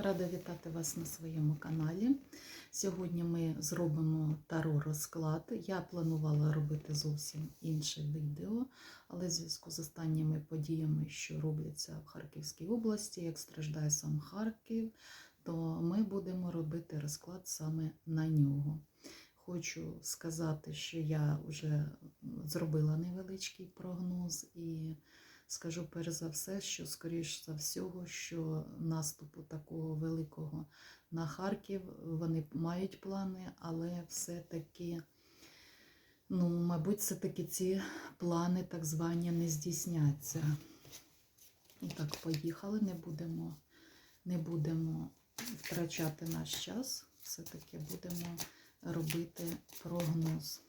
Рада вітати вас на своєму каналі. Сьогодні ми зробимо таро розклад. Я планувала робити зовсім інше відео, але в зв'язку з останніми подіями, що робляться в Харківській області, як страждає сам Харків, то ми будемо робити розклад саме на нього. Хочу сказати, що я вже зробила невеличкий прогноз і скажу перш за все, що скоріш за всього, що наступу такого великого на Харків вони мають плани, але все-таки, ну, мабуть, все-таки ці плани так звані не здійсняться. І так, поїхали, не будемо, не будемо втрачати наш час, все-таки будемо робити прогноз.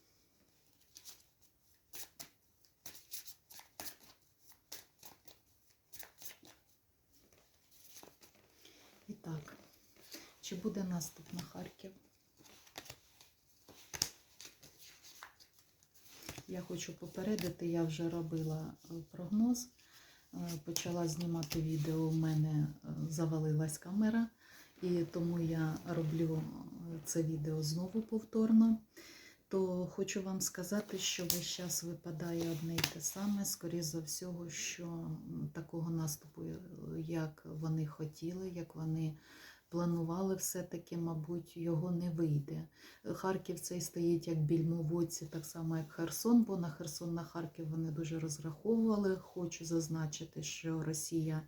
І так, чи буде наступ на Харків? Я хочу попередити, я вже робила е, прогноз, е, почала знімати відео, у мене е, завалилась камера, і тому я роблю це відео знову повторно. То хочу вам сказати, що весь час випадає одне і те саме, скоріше за всього, що такого наступу, як вони хотіли, як вони планували, все-таки, мабуть, його не вийде. Харків цей стоїть як більмоводці, так само, як Херсон, бо на Херсон, на Харків вони дуже розраховували. Хочу зазначити, що Росія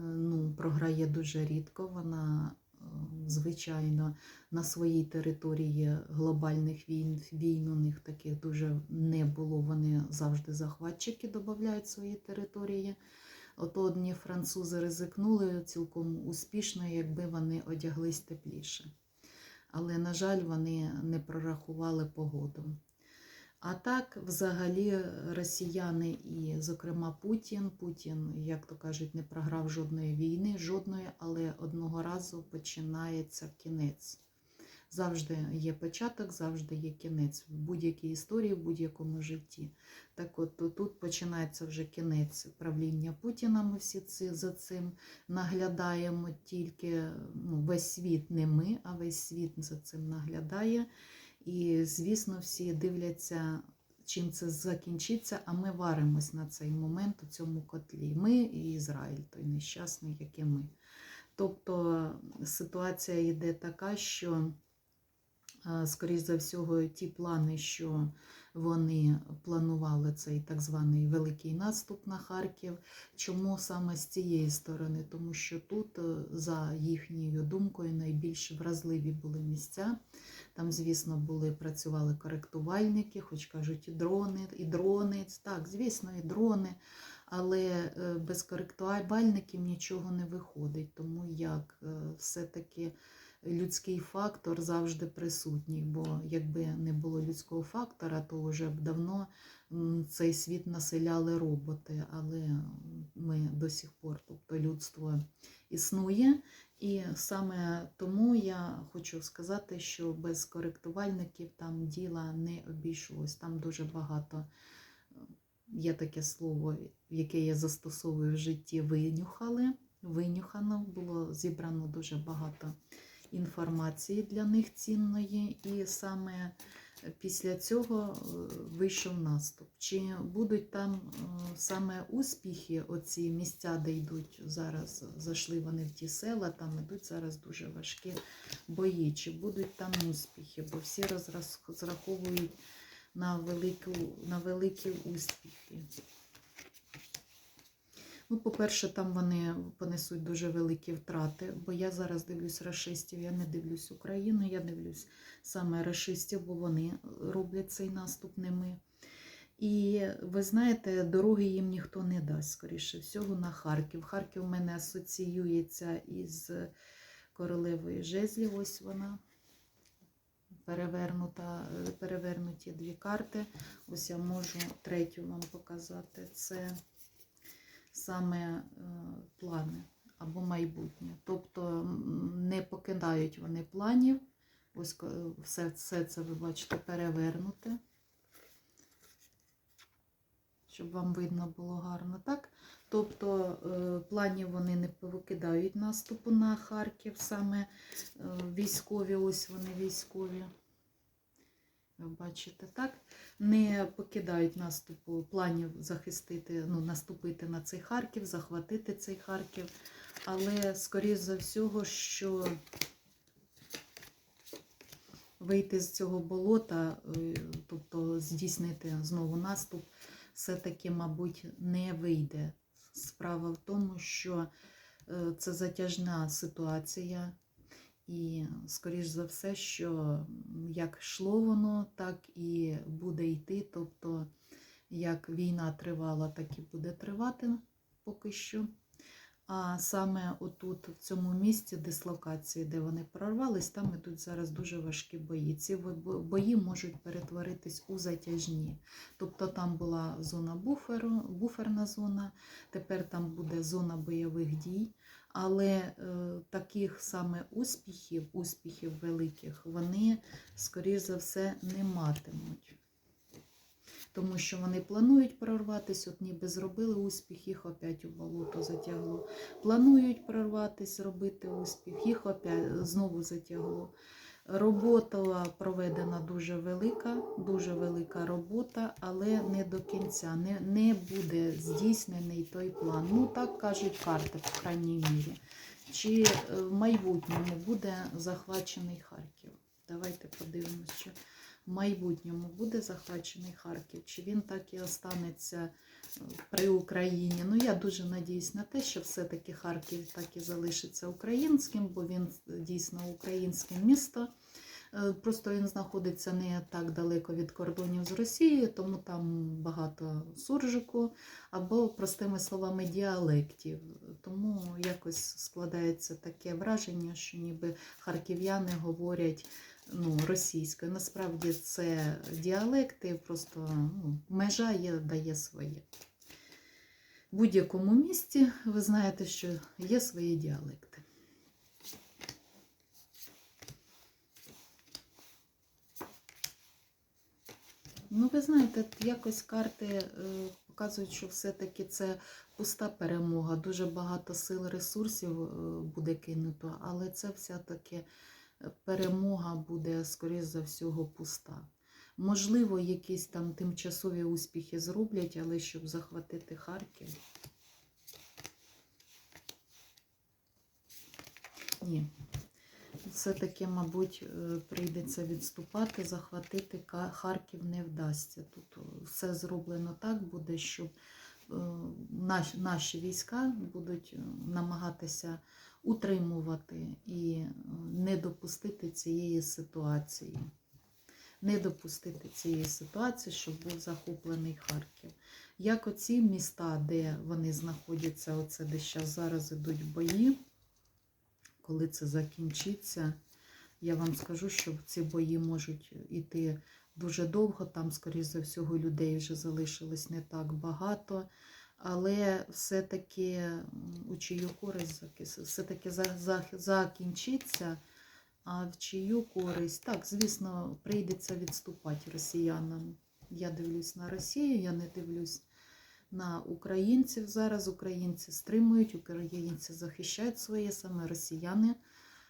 ну, програє дуже рідко. Вона звичайно, на своїй території глобальних війн, війн у них таких дуже не було. Вони завжди захватчики додають свої території. От одні французи ризикнули цілком успішно, якби вони одяглись тепліше. Але, на жаль, вони не прорахували погоду. А так, взагалі, росіяни і, зокрема, Путін. Путін, як то кажуть, не програв жодної війни, жодної, але одного разу починається кінець. Завжди є початок, завжди є кінець в будь-якій історії, в будь-якому житті. Так от тут починається вже кінець правління Путіна. Ми всі ці, за цим наглядаємо тільки ну, весь світ, не ми, а весь світ за цим наглядає. І, звісно, всі дивляться, чим це закінчиться, а ми варимось на цей момент у цьому котлі. Ми і Ізраїль, той нещасний, як і ми. Тобто ситуація йде така, що, скоріш за всього, ті плани, що вони планували цей так званий великий наступ на Харків. Чому саме з цієї сторони? Тому що тут, за їхньою думкою, найбільш вразливі були місця. Там, звісно, були, працювали коректувальники, хоч кажуть, і дрони, і дрони, так, звісно, і дрони, але без коректувальників нічого не виходить, тому як все-таки людський фактор завжди присутній, бо якби не було людського фактора, то вже б давно цей світ населяли роботи, але ми до сих пор, тобто людство існує. І саме тому я хочу сказати, що без коректувальників там діла не обійшлось. Там дуже багато є таке слово, яке я застосовую в житті, винюхали. Винюхано було зібрано дуже багато інформації для них цінної, і саме після цього вийшов наступ. Чи будуть там саме успіхи, оці місця, де йдуть зараз, зайшли вони в ті села, там йдуть зараз дуже важкі бої. Чи будуть там успіхи? Бо всі розраховують на, велику, на великі успіхи. Ну, по-перше, там вони понесуть дуже великі втрати, бо я зараз дивлюсь расистів, я не дивлюсь Україну, я дивлюсь саме расистів, бо вони роблять цей наступ, не ми. І ви знаєте, дороги їм ніхто не дасть, скоріше всього, на Харків. Харків у мене асоціюється із королевою жезлів, ось вона. Перевернута, перевернуті дві карти. Ось я можу третю вам показати. Це саме плани або майбутнє. Тобто не покидають вони планів. Ось все, все це, ви бачите, перевернуте. Щоб вам видно було гарно. Так, Тобто е, планів вони не повикидають наступу на Харків, саме е, військові, ось вони військові. Ви бачите, так? Не покидають наступу планів захистити, ну, наступити на цей Харків, захватити цей Харків. Але, скоріш за всього, що вийти з цього болота, е, тобто здійснити знову наступ, все-таки, мабуть, не вийде. Справа в тому, що е, це затяжна ситуація, і, скоріш за все, що як йшло воно, так і буде йти. Тобто, як війна тривала, так і буде тривати поки що. А саме отут, в цьому місці дислокації, де вони прорвались, там ідуть зараз дуже важкі бої. Ці бої можуть перетворитись у затяжні. Тобто там була зона буферу, буферна зона, тепер там буде зона бойових дій. Але е, таких саме успіхів, успіхів великих, вони, скоріш за все, не матимуть. Тому що вони планують прорватися, от ніби зробили успіх, їх опять у болото затягло. Планують прорватися, робити успіх, їх опять знову затягло. Робота проведена дуже велика, дуже велика робота, але не до кінця. Не, не буде здійснений той план. Ну, так кажуть карти, в крайній мірі. Чи е, в майбутньому буде захвачений Харків? Давайте подивимося, що в майбутньому буде захвачений Харків, чи він так і останеться при Україні. Ну, я дуже надіюсь на те, що все-таки Харків так і залишиться українським, бо він е, дійсно українське місто. Е, Просто він знаходиться не так далеко від кордонів з Росією, тому там багато суржику або, простими словами, діалектів. Тому якось складається таке враження, що ніби харків'яни говорять ну, російською. Насправді це діалекти, просто ну, межа є, дає своє. В будь-якому місті ви знаєте, що є свої діалекти. Ну, ви знаєте, якось карти е, показують, що все-таки це пуста перемога. Дуже багато сил, ресурсів е, буде кинуто, але це все-таки перемога буде, скоріш за всього, пуста. Можливо, якісь там тимчасові успіхи зроблять, але щоб захватити Харків. Ні. Все-таки, мабуть, е, прийдеться відступати, захватити Харків не вдасться. Тут е, все зроблено так буде, щоб е, наші, війська будуть намагатися утримувати і е, не допустити цієї ситуації. Не допустити цієї ситуації, щоб був захоплений Харків. Як оці міста, де вони знаходяться, оце де зараз ідуть бої, коли це закінчиться, я вам скажу, що ці бої можуть іти дуже довго. Там, скоріш за всього, людей вже залишилось не так багато. Але все-таки у чию користь все-таки за- за- закінчиться. А в чию користь? Так, звісно, прийдеться відступати росіянам. Я дивлюсь на Росію, я не дивлюсь на українців. Зараз українці стримують, українці захищають своє, саме росіяни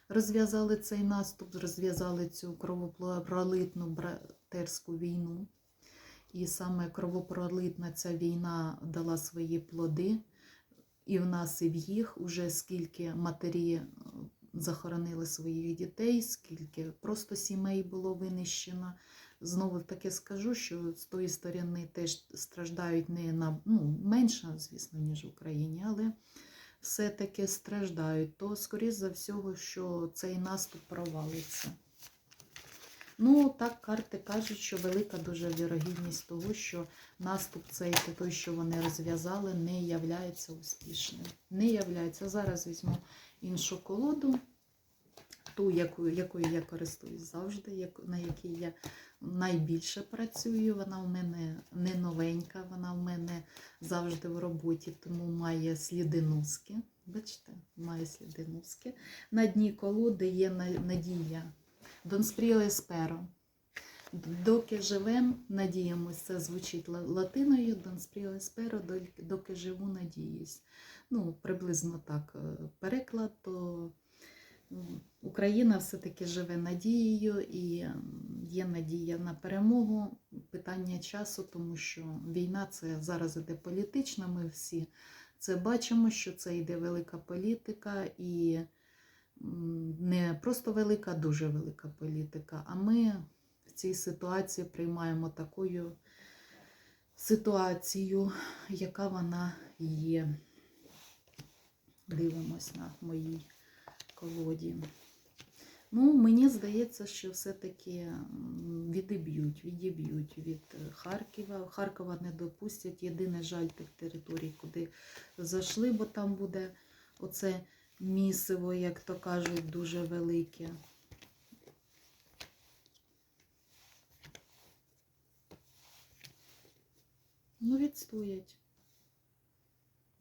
розв'язали цей наступ, розв'язали цю кровопролитну братерську війну. І саме кровопролитна ця війна дала свої плоди. І в нас, і в їх уже скільки матері е, захоронили своїх дітей, скільки просто сімей було винищено. Знову таки скажу, що з тої сторони теж страждають не на ну, менше, звісно, ніж в Україні, але все-таки страждають. То, скоріш за всього, що цей наступ провалиться. Ну, так карти кажуть, що велика дуже вірогідність того, що наступ цей той, що вони розв'язали, не являється успішним. Не являється. Зараз візьму іншу колоду, ту, якою, якою я користуюсь завжди, на якій я найбільше працюю. Вона в мене не новенька, вона в мене завжди в роботі, тому має сліди носки. Бачите, має сліди носки. На дні колоди є надія. Дон Спріо Есперо. Доки живем, надіємось, це звучить латиною, Дон спріо есперо, доки живу, надіюсь. Ну, приблизно так е, переклад, то Україна все-таки живе надією і є надія на перемогу. Питання часу, тому що війна це зараз іде політична, ми всі це бачимо, що це йде велика політика і не просто велика, а дуже велика політика. А ми в цій ситуації приймаємо такою ситуацію, яка вона є. Дивимось на моїй колоді. Ну, мені здається, що все-таки відіб'ють, відіб'ють від Харкова. Харкова не допустять. Єдине жаль тих територій, куди зайшли, бо там буде оце місиво, як то кажуть, дуже велике. Ну, відстоять.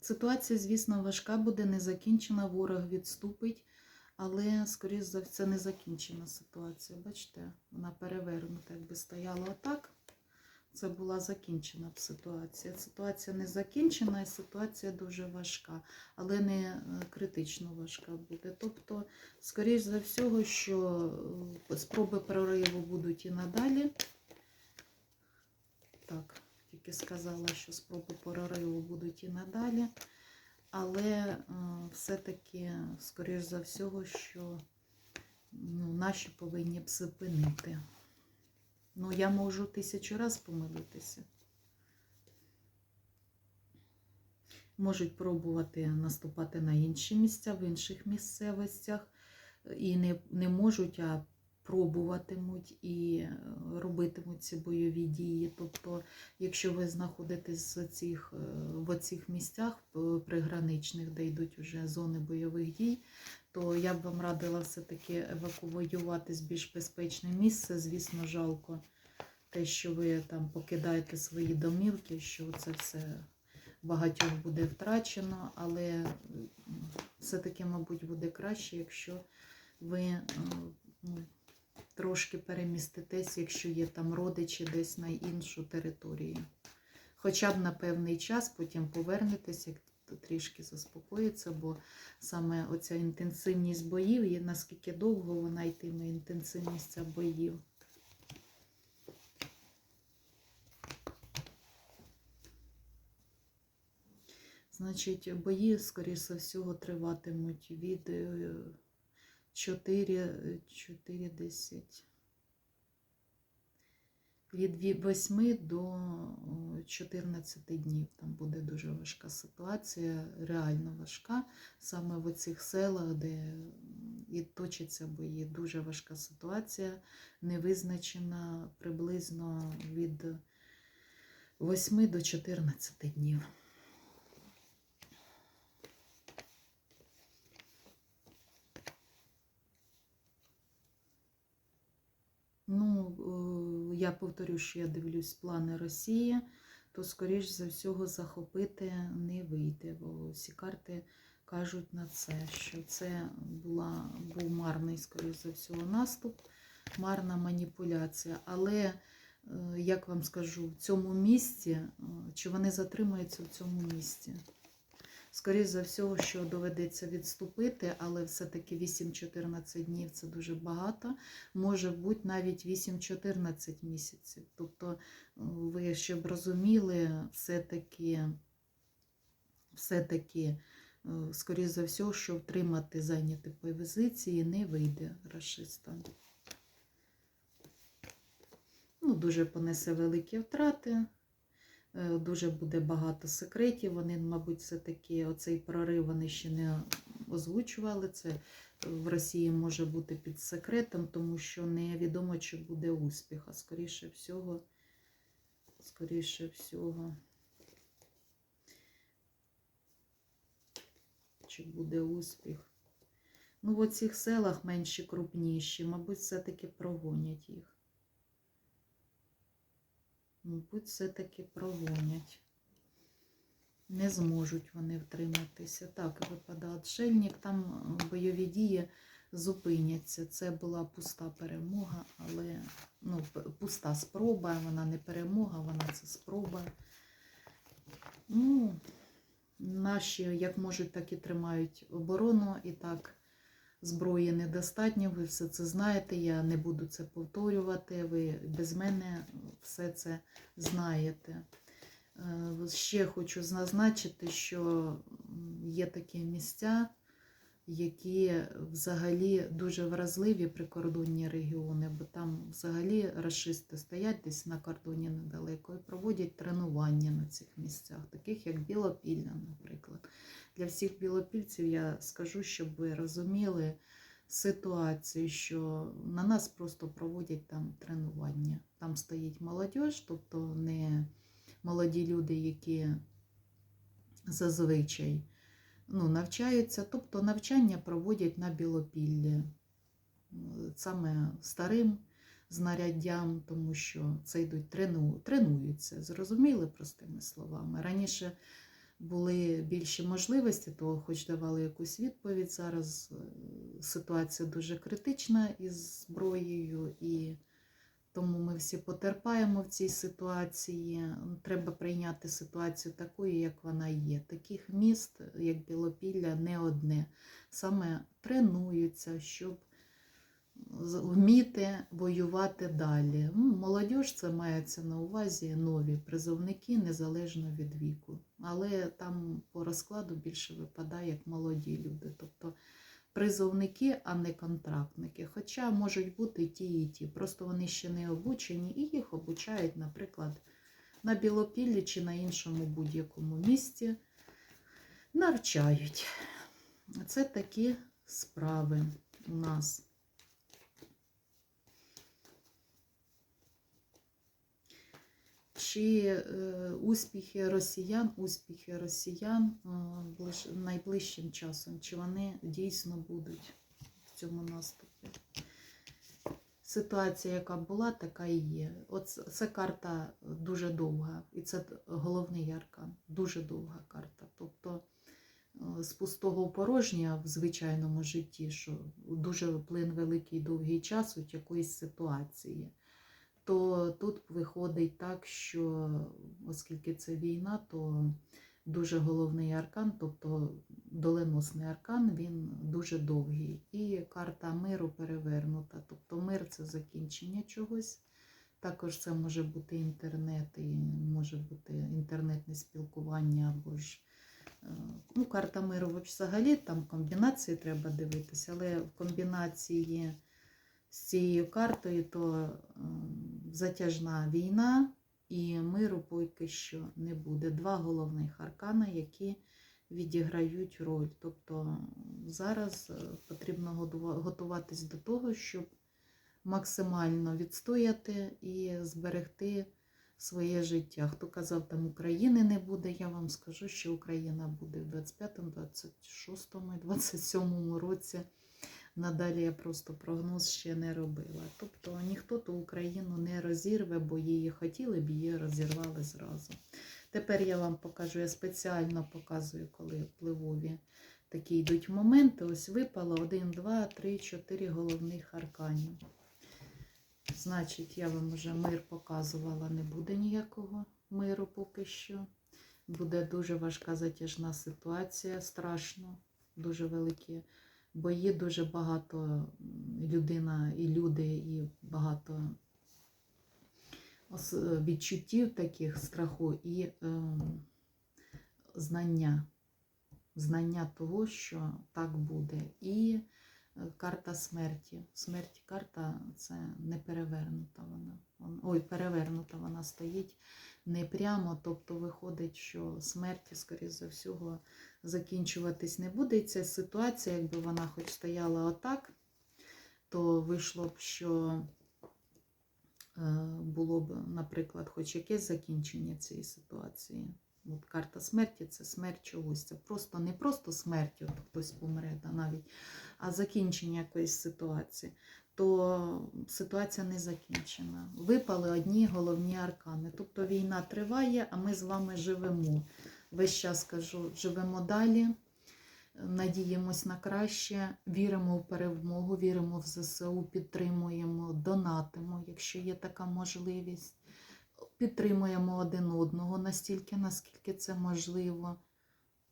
Ситуація, звісно, важка буде, не закінчена, ворог відступить, але, скоріш за все, не закінчена ситуація. Бачите, вона перевернута, якби стояла отак. Це була закінчена б ситуація. Ситуація не закінчена і ситуація дуже важка, але не е, критично важка буде. Тобто, скоріш за всього, що е, спроби прориву будуть і надалі. Так, тільки сказала, що спроби прориву будуть і надалі. Але е, все-таки, скоріш за всього, що ну, наші повинні б зупинити. Ну, я можу тисячу раз помилитися. Можуть пробувати наступати на інші місця, в інших місцевостях. І не, не можуть, а пробуватимуть і е, робитимуть ці бойові дії. Тобто, якщо ви знаходитесь в цих, е, в цих місцях е, приграничних, де йдуть вже зони бойових дій, то я б вам радила все-таки евакуюватись в більш безпечне місце. Звісно, жалко те, що ви там покидаєте свої домівки, що це все багатьох буде втрачено, але все-таки, мабуть, буде краще, якщо ви ну, трошки переміститесь, якщо є там родичі десь на іншу територію. Хоча б на певний час, потім то трішки заспокоїться, бо саме оця інтенсивність боїв, є наскільки довго вона йтиме інтенсивність боїв. Значить, бої, скоріше всього, триватимуть від е, 4, 4 10. Від ві- 8 до о, 14 днів там буде дуже важка ситуація, реально важка. Саме в цих селах, де і точаться бої, дуже важка ситуація, не визначена приблизно від 8 до 14 днів. Ну, е, я повторю, що я дивлюсь плани Росії, то, скоріш за всього, захопити не вийде, бо всі карти кажуть на це, що це була, був марний, скоріш за всього, наступ, марна маніпуляція. Але, е, як вам скажу, в цьому місці, е, чи вони затримаються в цьому місці? Скоріше за всього, що доведеться відступити, але все-таки 8-14 днів це дуже багато. Може бути навіть 8-14 місяців. Тобто, ви щоб розуміли, все-таки, все-таки, е, скоріше за всього, що втримати зайняті позиції не вийде расистам. Ну, дуже понесе великі втрати. Е, Дуже буде багато секретів. Вони, мабуть, все-таки оцей прорив вони ще не озвучували. Це в Росії може бути під секретом, тому що невідомо, чи буде успіх. А скоріше всього, скоріше всього, чи буде успіх. Ну, в оцих селах менші, крупніші, мабуть, все-таки прогонять їх. Мабуть, все-таки прогонять. Не зможуть вони втриматися. Так, випадає отшельник, там е, бойові дії зупиняться. Це була пуста перемога, але ну, пуста спроба, вона не перемога, вона це спроба. Ну, наші як можуть, так і тримають оборону, і так зброї недостатньо. Ви все це знаєте. Я не буду це повторювати. Ви без мене все це знаєте. Е, Ще хочу зазначити, що є такі місця, які взагалі дуже вразливі прикордонні регіони, бо там взагалі расисти стоять десь на кордоні недалеко і проводять тренування на цих місцях, таких як Білопілля, наприклад. Для всіх білопільців я скажу, щоб ви розуміли ситуацію, що на нас просто проводять там тренування. Там стоїть молодь, тобто не молоді люди, які зазвичай ну, навчаються, тобто навчання проводять на білопіллі саме старим знаряддям, тому що це йдуть трену, тренуються, зрозуміли простими словами. Раніше були більші можливості, то хоч давали якусь відповідь. Зараз е, ситуація дуже критична із зброєю, і тому ми всі потерпаємо в цій ситуації. Треба прийняти ситуацію такою, як вона є. Таких міст, як Білопілля, не одне. Саме тренуються, щоб вміти воювати далі. Ну, Молодь це мається на увазі нові призовники незалежно від віку. Але там по розкладу більше випадає як молоді люди. Тобто призовники, а не контрактники. Хоча можуть бути ті, і ті. Просто вони ще не обучені і їх обучають, наприклад, на Білопіллі чи на іншому будь-якому місці. Навчають. Це такі справи у нас. Чи е, успіхи росіян, успіхи росіян е, найближчим часом, чи вони дійсно будуть в цьому наступі? Ситуація, яка була, така і є. От це- карта дуже довга, і це головний аркан. Дуже довга карта. Тобто е, з пустого порожнє в звичайному житті, що дуже плин великий довгий час от якоїсь ситуації то тут виходить так, що оскільки це війна, то дуже головний аркан, тобто доленосний аркан, він дуже довгий. І карта миру перевернута. Тобто мир це закінчення чогось. Також це може бути інтернет, і може бути інтернетне спілкування або ж. е, Ну, карта миру взагалі там комбінації треба дивитися, але в комбінації з цією картою, то ем, затяжна війна і миру поки що не буде. Два головних аркана, які відіграють роль. Тобто зараз е, потрібно готуватись до того, щоб максимально відстояти і зберегти своє життя. Хто казав, там України не буде, я вам скажу, що Україна буде в 25, 26, 27 році. Надалі я просто прогноз ще не робила. Тобто ніхто ту Україну не розірве, бо її хотіли б, її розірвали зразу. Тепер я вам покажу, я спеціально показую, коли впливові такі йдуть моменти. Ось випало 1, 2, 3, 4 головних арканів. Значить, я вам вже мир показувала, не буде ніякого миру поки що. Буде дуже важка затяжна ситуація, страшно, дуже великі бої, дуже багато людина і люди, і багато е, відчуттів таких страху і е, знання. Знання того, що так буде. І карта смерті. Смерті карта це не перевернута вона. Ой, перевернута вона стоїть не прямо, тобто виходить, що смерті, скоріше за всього, закінчуватись не буде. І ця ситуація, якби вона хоч стояла отак, то вийшло б, що е, було б, наприклад, хоч якесь закінчення цієї ситуації. От карта смерті це смерть чогось. Це просто не просто смерть, от хтось помре да, навіть, а закінчення якоїсь ситуації. То ситуація не закінчена. Випали одні головні аркани. Тобто війна триває, а ми з вами живемо. Весь час кажу, живемо далі. надіємось на краще, віримо в перемогу, віримо в ЗСУ, підтримуємо, донатимо, якщо є така можливість. Підтримуємо один одного настільки, наскільки це можливо.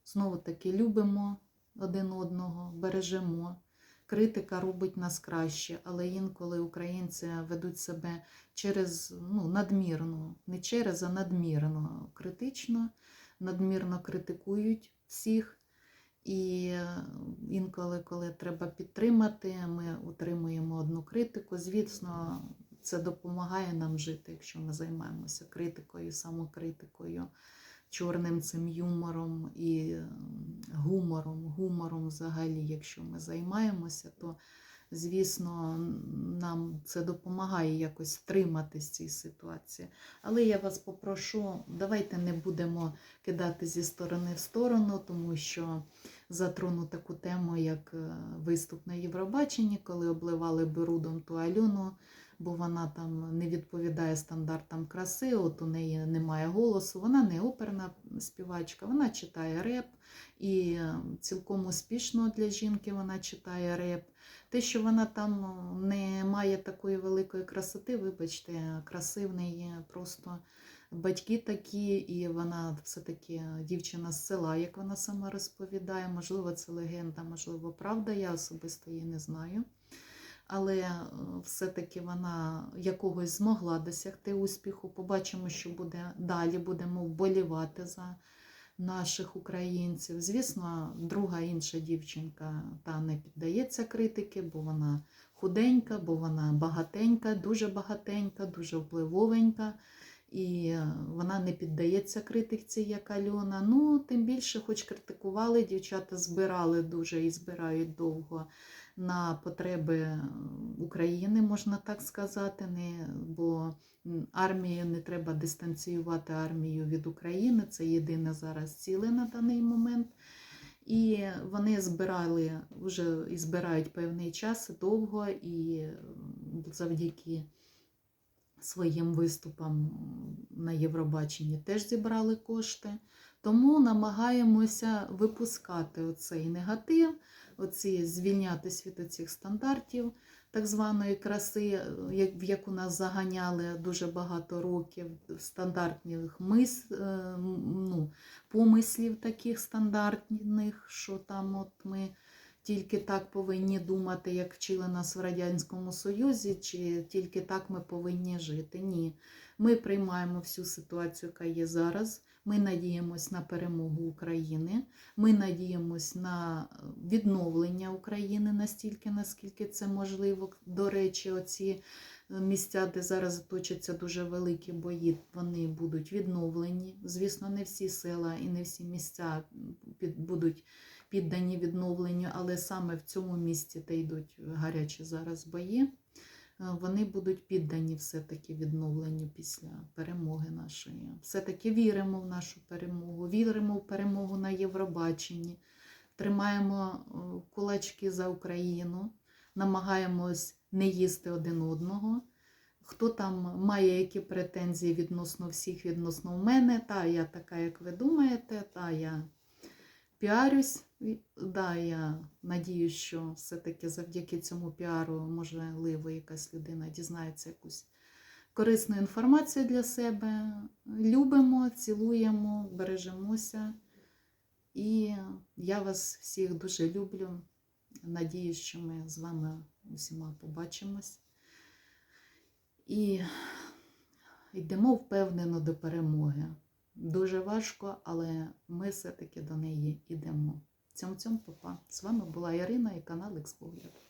Знову таки любимо один одного, бережемо. Критика робить нас краще, але інколи українці ведуть себе через ну, надмірно, не через, а надмірно критично, надмірно критикують всіх. І е, інколи, коли треба підтримати, ми утримуємо одну критику. Звісно, це допомагає нам жити, якщо ми займаємося критикою, самокритикою, чорним цим юмором і е, гумором. Гумором взагалі, якщо ми займаємося, то звісно, нам це допомагає якось втриматися з цієї ситуації. Але я вас попрошу, давайте не будемо кидати зі сторони в сторону, тому що затрону таку тему, як е, виступ на Євробаченні, коли обливали Берудом ту Альону, бо вона там не відповідає стандартам краси, от у неї немає голосу, вона не оперна співачка, вона читає реп і е, цілком успішно для жінки вона читає реп. Те, що вона там е, не має такої великої красоти, вибачте, краси в неї просто батьки такі, і вона все-таки дівчина з села, як вона сама розповідає. Можливо, це легенда, можливо, правда, я особисто її не знаю. Але е, все-таки вона якогось змогла досягти успіху. Побачимо, що буде далі, будемо вболівати за наших українців. Звісно, друга інша дівчинка та не піддається критики, бо вона худенька, бо вона багатенька, дуже багатенька, дуже впливовенька. І е, вона не піддається критиці, як Альона. Ну, тим більше, хоч критикували, дівчата збирали дуже і збирають довго на потреби е, України, можна так сказати. Не, бо армію не треба дистанціювати армію від України. Це єдине зараз ціле на даний момент. І вони збирали вже і збирають певний час довго, і завдяки своїм виступам на Євробаченні теж зібрали кошти. Тому намагаємося випускати оцей негатив, оці звільнятися від цих стандартів так званої краси, в яку нас заганяли дуже багато років, стандартних мис, е, ну, помислів таких стандартних, що там от ми тільки так повинні думати, як вчили нас в Радянському Союзі, чи тільки так ми повинні жити. Ні. Ми приймаємо всю ситуацію, яка є зараз. Ми надіємось на перемогу України. Ми надіємось на відновлення України настільки, наскільки це можливо. До речі, оці місця, де зараз точаться дуже великі бої, вони будуть відновлені. Звісно, не всі села і не всі місця під, будуть піддані відновленню, але саме в цьому місці, де йдуть гарячі зараз бої, е, вони будуть піддані все-таки відновленню після перемоги нашої. Все-таки віримо в нашу перемогу, віримо в перемогу на Євробаченні, тримаємо е, кулачки за Україну, намагаємось не їсти один одного. Хто там має які претензії відносно всіх, відносно мене, та я така, як ви думаєте, та я піарюсь. Да, я надію, що все-таки завдяки цьому піару, можливо, якась людина дізнається якусь корисну інформацію для себе. Любимо, цілуємо, бережемося. І я вас всіх дуже люблю. Надію, що ми з вами усіма побачимось. І йдемо впевнено до перемоги. Дуже важко, але ми все-таки до неї йдемо. Цьом цьом папа. З вами була Ірина і канал Експоляд.